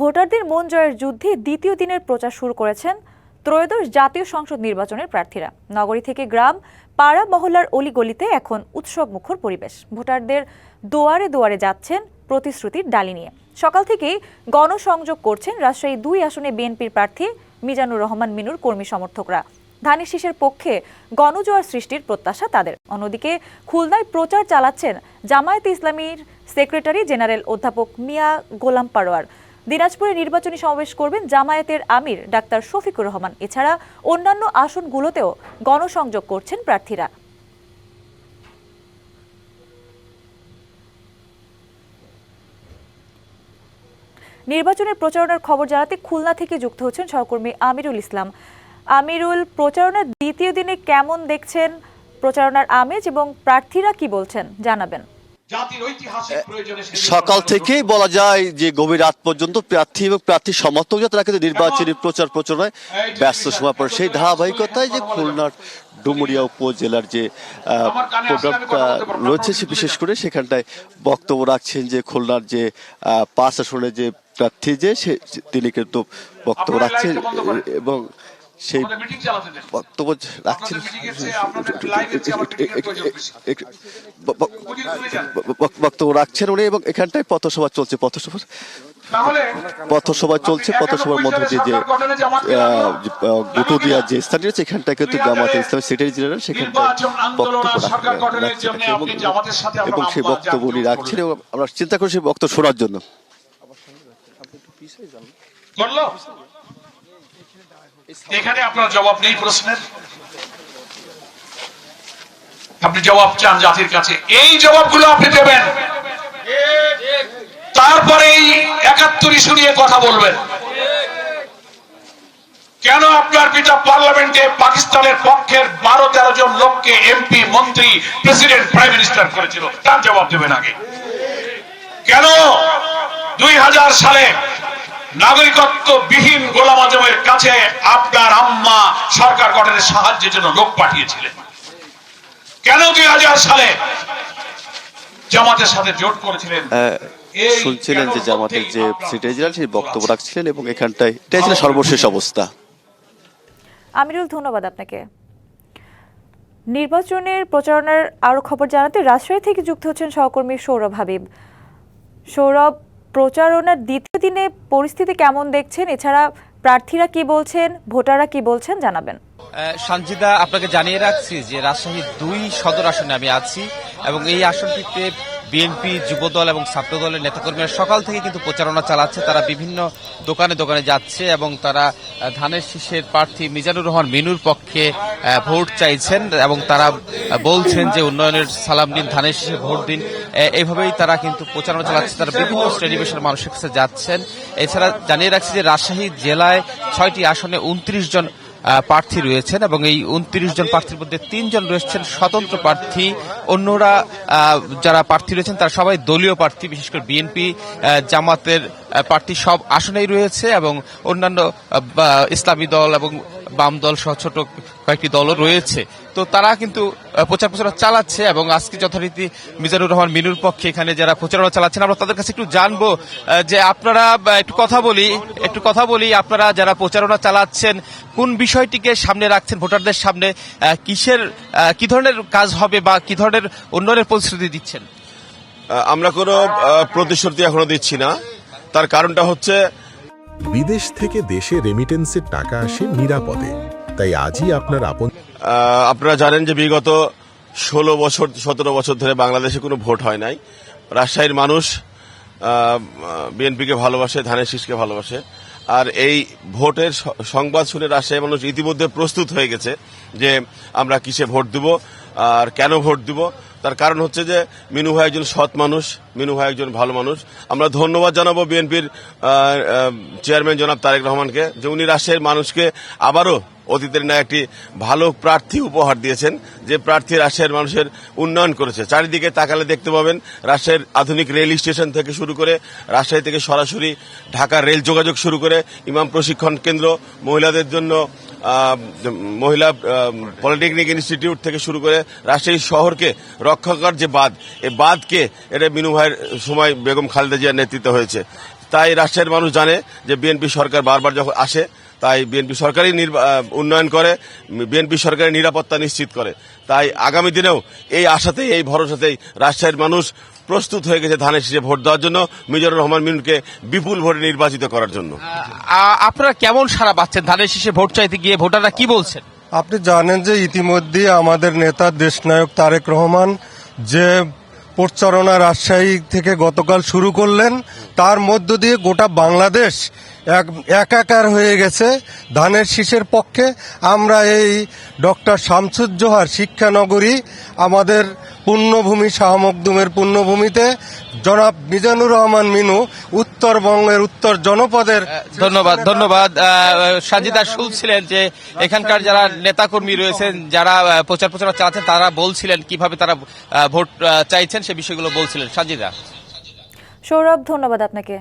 ভোটারদের মন জয়ের যুদ্ধে দ্বিতীয় দিনের প্রচার শুরু করেছেন ত্রয়োদশ জাতীয় সংসদ নির্বাচনের প্রার্থীরা। নগরী থেকে গ্রাম, পাড়া মহল্লার অলিগলিতে এখন উৎসব মুখর পরিবেশ। ভোটারদের দুয়ারে দুয়ারে যাচ্ছেন প্রতিশ্রুতির ডালি নিয়ে। সকাল থেকেই গণসংযোগ করছেন রাজশাহী দুই আসনে বিএনপির প্রার্থী মিজানুর রহমান মিনুর কর্মী সমর্থকরা। ধানের শীষের পক্ষে গণজোয়ার সৃষ্টির প্রত্যাশা তাদের। অন্যদিকে খুলনায় প্রচার চালাচ্ছেন জামায়াত ইসলামীর সেক্রেটারি জেনারেল অধ্যাপক মিয়া গোলাম পারোয়ার দিনাজপুরে নির্বাচনী সমাবেশ করবেন জামায়াতের আমির ডাক্তার শফিকুর রহমান। এছাড়া অন্যান্য আসনগুলোতেও গণসংযোগ করছেন প্রার্থীরা। নির্বাচনের প্রচারণার খবর জানাতে খুলনা থেকে যুক্ত হচ্ছেন সহকর্মী আমিরুল ইসলাম। আমিরুল, প্রচারণার দ্বিতীয় দিনে কেমন দেখছেন প্রচারণার আমেজ এবং প্রার্থীরা কি বলছেন জানাবেন। সকাল থেকেই বলা যায় যে গভীর রাত পর্যন্ত প্রার্থী এবং প্রার্থী সমর্থকরা তারা কিন্তু নির্বাচনী প্রচার প্রচারণায় ব্যস্ত সময় পড়ে। সেই ধারাবাহিকতায় যে খুলনার ডুমুরিয়া উপজেলার যে প্রোগ্রামটা রয়েছে সে বিশেষ করে সেখানটায় বক্তব্য রাখছেন যে খুলনার যে পাঁচ আসনে যে প্রার্থী যে সে- তিনি কিন্তু বক্তব্য রাখছেন। এবং সেই বক্তব্য রাখছেন বক্তব্য রাখছেন উনি এবং এখানটায় পথসভা চলছে পথসভা পথসভা চলছে পথসভার মধ্য দিয়ে যে গুটুদিয়া যে স্থানীয় রয়েছে এখানটায় কিন্তু জামাত ইসলামের সেক্রেটারি জেনারেল সেখানটায় বক্তব্য এবং সেই বক্তব্য উনি রাখছেন এবং আমরা চিন্তা করি সেই বক্তব্য শোনার জন্য। করল এখানে আপনার জবাব নেই প্রশ্নের। আপনি জবাব চান জাতির কাছে। এই জবাবগুলো আপনি দেবেন। তারপরে এই একাত্তর ইস্যু নিয়ে কথা বলবেন। কেন আপনার পিতা পার্লামেন্টে পাকিস্তানের পক্ষের বারো তেরো জন লোককে এমপি মন্ত্রী, প্রেসিডেন্ট, প্রাইম মিনিস্টার করেছিল? তার জবাব দেবেন আগে। কেন দুই হাজার সালে নাগরিকত্ব বিহীন গোলাম আজমের কাছে আপনার আম্মা সরকার গঠনের সাহায্যের জন্য লোক পাঠিয়েছিলেন। কেন দুই হাজার সালে জামাতের সাথে জোট করেছিলেন? শুনছিলেন যে জামাতের যে সেক্রেটারি জেনারেল সেই বক্তব্য রাখছিলেন এবং এখানটায় এটাই ছিল সর্বশেষ অবস্থা। আমিরুল ধন্যবাদ আপনাকে। নির্বাচনের প্রচারণার আরও খবর জানাতে রাজশাহী থেকে যুক্ত হচ্ছেন সহকর্মী সৌরভ হাবিব। সৌরভ প্রচারণার দ্বিতীয় দিনে পরিস্থিতি কেমন দেখছেন? এছাড়া প্রার্থীরা কি বলছেন? ভোটাররা কি বলছেন? জানাবেন। আহ, সঞ্জিদা আপনাকে জানিয়ে রাখছি যে রাজশাহী দুই সদর আসনে আমি আছি এবং এই আসনটিতে বিএনপি, যুবদল এবং ছাত্র দলের নেতাকর্মীরা সকাল থেকে কিন্তু প্রচারণা চালাচ্ছে। তারা বিভিন্ন দোকানে দোকানে যাচ্ছে এবং তারা ধানের শীষের প্রার্থী মিজানুর রহমান মিনুর পক্ষে ভোট চাইছেন এবং তারা বলছেন যে উন্নয়নের সালাম দিন, ধানের শীষে ভোট দিন। এ- এইভাবেই তারা কিন্তু প্রচারণা চালাচ্ছে। তারা বিভিন্ন শ্রেণি মানুষের কাছে যাচ্ছেন। এছাড়া জানিয়ে রাখছি যে রাজশাহী জেলায় ছয়টি আসনে উনত্রিশ জন প্রার্থী রয়েছেন এবং এই উনত্রিশ জন প্রার্থীর মধ্যে তিনজন রয়েছেন স্বতন্ত্র প্রার্থী। অন্যরা যারা প্রার্থী রয়েছেন তারা সবাই দলীয় প্রার্থী, বিশেষ করে বিএনপি জামাতের প্রার্থী সব আসনেই রয়েছে এবং অন্যান্য ইসলামী দল এবং বাম দল সহ ছোট কয়েকটি দলও রয়েছে। তো তারা কিন্তু প্রচার প্রচারণা চালাচ্ছে এবং আজকে যথারীতি মিজানুর রহমান মিনুর পক্ষে এখানে যারা প্রচারণা চালাচ্ছেন, আমরা তাদের কাছে একটু জানব যে আপনারা একটু কথা বলি, একটু কথা বলি, আপনারা যারা প্রচারণা চালাচ্ছেন, কোন বিষয়টিকে সামনে রাখছেন, ভোটারদের সামনে কিসের কি ধরনের কাজ হবে বা কি ধরনের উন্নয়নের প্রতিশ্রুতি দিচ্ছেন? আমরা কোনো প্রতিশ্রুতি এখনও দিচ্ছি না। তার কারণটা হচ্ছে বিদেশ থেকে দেশে রেমিটেন্সের টাকা আসে নিরাপদে। তাই আজই আপনার আপন আপনারা জানেন যে বিগত ষোলো বছর, সতেরো বছর ধরে বাংলাদেশে কোনো ভোট হয় নাই। রাজশাহীর মানুষ বিএনপিকে ভালোবাসে, ধানের শীষকে ভালোবাসে। আর এই ভোটের সংবাদ শুনে রাজশাহীর মানুষ ইতিমধ্যে প্রস্তুত হয়ে গেছে যে আমরা কিসে ভোট দিব, আর কেন ভোট দিব। তার কারণ হচ্ছে যে মিনু ভাই একজন সৎ মানুষ, মিনু ভাই একজন ভালো মানুষ। আমরা ধন্যবাদ জানাব বিএনপির চেয়ারম্যান জনাব তারেক রহমানকে যে উনি রাজশাহীর মানুষকে আবারও অতীতের ন্যায় একটি ভালো প্রার্থী উপহার দিয়েছেন, যে প্রার্থী রাজশাহীর মানুষের উন্নয়ন করেছে। চারিদিকে তাকালে দেখতে পাবেন রাজশাহীর আধুনিক রেল স্টেশন থেকে শুরু করে, রাজশাহী থেকে সরাসরি ঢাকার রেল যোগাযোগ শুরু করে, ইমাম প্রশিক্ষণ কেন্দ্র, মহিলাদের জন্য মহিলা পলিটেকনিক ইনস্টিটিউট থেকে শুরু করে রাজশাহী শহরকে রক্ষা করার যে বাঁধ এই বাঁধকে এটা মিনু ভাইয়ের সময় বেগম খালেদা জিয়ার নেতৃত্ব হয়েছে। তাই রাজশাহীর মানুষ জানে যে বিএনপি সরকার বারবার যখন আসে তাই বিএনপি সরকারই নির্বা- উন্নয়ন করে বিএনপি সরকারের নিরাপত্তা নিশ্চিত করে। তাই আগামী দিনেও এই আশাতেই এই ভরসাতেই রাজশাহীর মানুষ প্রস্তুত হয়ে গেছে ধানের শীষে ভোট দেওয়ার জন্য মিজানুর রহমান মিনুকে বিপুল ভোটে নির্বাচিত করার জন্য। আপনারা কেমন সারা পাচ্ছেন ধানের শীষে ভোট চাইতে গিয়ে? ভোটাররা কি বলছেন? আপনি জানেন যে ইতিমধ্যে আমাদের নেতা দেশনায়ক তারেক রহমান যে প্রচারণা রাজশাহী থেকে গতকাল শুরু করলেন তার মধ্য দিয়ে গোটা বাংলাদেশ এক একাকার হয়ে গেছে। ধানের শীষের পক্ষে আমরা এই ডক্টর শামসুজ্জোহার শিক্ষানগরী আমাদের পুণ্যভূমি শাহ মখদুমের পুণ্যভূমিতে জনাব মিজানুর রহমান মিনু উত্তরবঙ্গের উত্তর জনপদের ধন্যবাদ ধন্যবাদ। সাজিদা শুনছিলেন যে এখানকার যারা নেতাকর্মী রয়েছেন যারা প্রচার প্রচার চালাচ্ছেন তারা বলছিলেন কীভাবে তারা ভোট চাইছেন সে বিষয়গুলো বলছিলেন। সাজিদা। সৌরভ ধন্যবাদ আপনাকে।